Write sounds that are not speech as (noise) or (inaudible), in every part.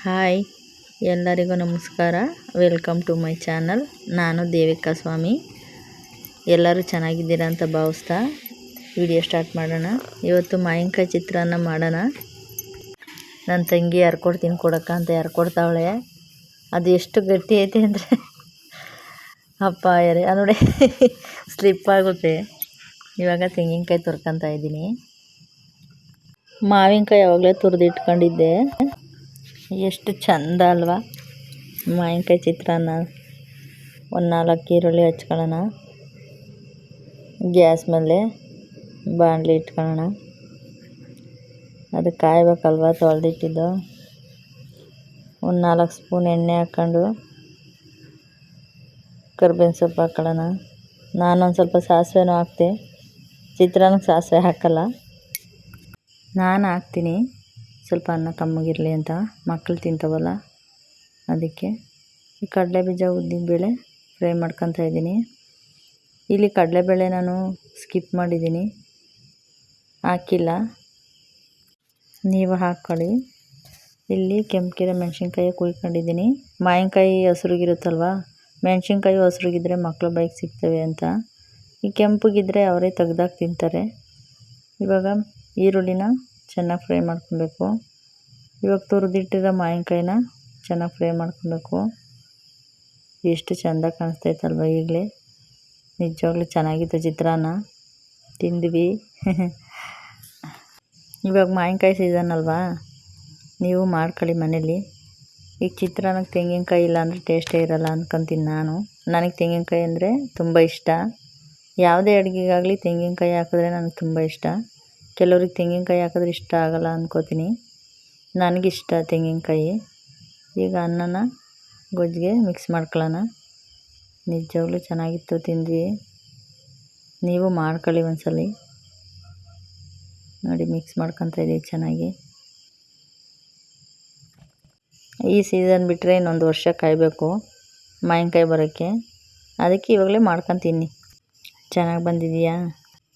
Hi, ಎಲ್ಲರಿಗೂ ನಮಸ್ಕಾರ. Welcome to my channel ನಾನು ದೇವಿಕಾ ಸ್ವಾಮಿ. ಎಲ್ಲರೂ ಚೆನ್ನಾಗಿದ್ದೀರಾ ಅಂತ ಭಾವಿಸ್ತಾ ವಿಡಿಯೋ ಸ್ಟಾರ್ಟ್ ಮಾಡೋಣ. ಇವತ್ತು ಮಾವಿನಕಾಯಿ ಚಿತ್ರಾನ್ನ ಮಾಡೋಣ. ನನ್ನ ತಂಗಿ ಹರ್ಕೊಡ್ತೀನಿ ತಿನ್ಕೊಡಕ್ಕ ಅಂತ ಹರ್ಕೊಡ್ತಾವಳೆ ಅದು ಎಷ್ಟು ಗಟ್ಟಿ ಐತೆ ಅಂದರೆ ಅಪ್ಪ ಯಾರೇ ನೋಡಿ ಸ್ಲಿಪ್ ಆಗುತ್ತೆ. ಇವಾಗ ತೆಂಗಿನಕಾಯಿ ತುರ್ಕೊತಾ ಇದ್ದೀನಿ. ಮಾವಿನಕಾಯಿ ಯಾವಾಗಲೇ ತುರಿದಿಟ್ಕೊಂಡಿದ್ದೆ. ಎಷ್ಟು ಚಂದ ಅಲ್ವಾ? ಮಾವಿನಕಾಯಿ ಚಿತ್ರಾನ್ನ. ಒಂದು ನಾಲ್ಕು ಈರುಳ್ಳಿ ಹಚ್ಕೊಳ್ಳೋಣ. ಗ್ಯಾಸ್ ಮೇಲೆ ಬಾಣಲಿ ಇಟ್ಕೊಳ್ಳೋಣ. ಅದು ಕಾಯ್ಬೇಕಲ್ವ ತೊಳೆದಿಟ್ಟಿದ್ದು? ಒಂದು ನಾಲ್ಕು ಸ್ಪೂನ್ ಎಣ್ಣೆ ಹಾಕ್ಕೊಂಡು ಕರ್ಬೇವಿನ ಸೊಪ್ಪು ಹಾಕ್ಕೊಳ್ಳೋಣ. ನಾನೊಂದು ಸ್ವಲ್ಪ ಸಾಸಿವೆನೂ ಹಾಕ್ತೆ. ಚಿತ್ರಾನ್ನಕ್ಕೆ ಸಾಸಿವೆ ಹಾಕಲ್ಲ. ನಾನು ಹಾಕ್ತೀನಿ. ಸ್ವಲ್ಪ ಅನ್ನ ಕಮ್ಮಗಿರಲಿ ಅಂತ ಮಕ್ಕಳು ತಿಂತಾವಲ್ಲ, ಅದಕ್ಕೆ ಈ ಕಡಲೆ ಬೀಜ ಬೇಳೆ ಫ್ರೈ ಮಾಡ್ಕೊತಾ ಇದ್ದೀನಿ. ಇಲ್ಲಿ ಕಡಲೆಬೇಳೆ ನಾನು ಸ್ಕಿಪ್ ಮಾಡಿದ್ದೀನಿ, ಹಾಕಿಲ್ಲ. ನೀವು ಹಾಕ್ಕೊಳ್ಳಿ ಇಲ್ಲಿ ಕೆಂಪುಕೆರೆ ಮೆಣಸಿನ್ಕಾಯಿ ಕುಯ್ಕೊಂಡಿದ್ದೀನಿ. ಮಾವಿನಕಾಯಿ ಹಸ್ರಿಗಿರುತ್ತಲ್ವ? ಮೆಣಸಿನ್ಕಾಯಿ ಹಸ್ರಿಗಿದ್ರೆ ಮಕ್ಕಳು ಬೈಕ್ ಸಿಗ್ತವೆ ಅಂತ. ಈ ಕೆಂಪಗಿದ್ರೆ ಅವರೇ ತೆಗ್ದಾಕಿ ತಿಂತಾರೆ. ಇವಾಗ ಈರುಳ್ಳಿನ ಚೆನ್ನಾಗಿ ಫ್ರೈ ಮಾಡ್ಕೊಬೇಕು. ಇವಾಗ ತುರಿದಿಟ್ಟಿರೋ ಮಾವಿನಕಾಯಿನ ಚೆನ್ನಾಗಿ ಫ್ರೈ ಮಾಡ್ಕೊಬೇಕು. ಎಷ್ಟು ಚೆಂದ ಕಾಣಿಸ್ತೈತಲ್ವ ಈಗಲೇ. ನಿಜವಾಗ್ಲೂ ಚೆನ್ನಾಗಿತ್ತು ಚಿತ್ರಾನ್ನ. ತಿಂದ್ವಿ. (laughs) ಇವಾಗ ಮಾವಿನಕಾಯಿ ಸೀಸನ್ ಅಲ್ವಾ? ನೀವು ಮಾಡ್ಕೊಳ್ಳಿ ಮನೇಲಿ. ಈಗ ಚಿತ್ರಾನ್ನಕ್ಕೆ ತೆಂಗಿನಕಾಯಿ ಇಲ್ಲ ಅಂದರೆ ಟೇಸ್ಟೇ ಇರಲ್ಲ ಅಂದ್ಕೊಂತೀನಿ ನಾನು. ನನಗೆ ತೆಂಗಿನಕಾಯಿ ಅಂದರೆ ತುಂಬ ಇಷ್ಟ. ಯಾವುದೇ ಅಡುಗೆಗಾಗಲಿ ತೆಂಗಿನಕಾಯಿ ಹಾಕಿದ್ರೆ ನನಗೆ ತುಂಬ ಇಷ್ಟ. ಕೆಲವ್ರಿಗೆ ತೆಂಗಿನಕಾಯಿ ಹಾಕಿದ್ರೆ ಇಷ್ಟ ಆಗಲ್ಲ ಅಂದ್ಕೋತೀನಿ ನನಗಿಷ್ಟ ತೆಂಗಿನಕಾಯಿ. ಈಗ ಅನ್ನನ ಗೊಜ್ಜಿಗೆ ಮಿಕ್ಸ್ ಮಾಡ್ಕೊಳ್ಳೋಣ. ನಿಜವಾಗ್ಲೂ ಚೆನ್ನಾಗಿತ್ತು ತಿಂದ್ವಿ. ನೀವು ಮಾಡ್ಕೊಳ್ಳಿ ಒಂದ್ಸಲಿ. ನೋಡಿ ಮಿಕ್ಸ್ ಮಾಡ್ಕೊತ ಇದ್ದೀವಿ ಚೆನ್ನಾಗಿ. ಈ ಸೀಸನ್ ಬಿಟ್ಟರೆ ಇನ್ನೊಂದು ವರ್ಷ ಕಾಯಬೇಕು ಮಾವಿನಕಾಯಿ ಬರೋಕ್ಕೆ. ಅದಕ್ಕೆ ಇವಾಗಲೇ ಮಾಡ್ಕೊತೀನಿ ಚೆನ್ನಾಗಿ ಬಂದಿದೆಯಾ?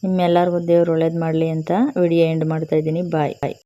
ನಿಮ್ಮೆಲ್ಲರಿಗೂ ದೇವರು ಒಳ್ಳೇದು ಮಾಡಲಿ ಅಂತ ವಿಡಿಯೋ ಎಂಡ್ ಮಾಡ್ತಾ ಇದ್ದೀನಿ. ಬಾಯ್ ಬಾಯ್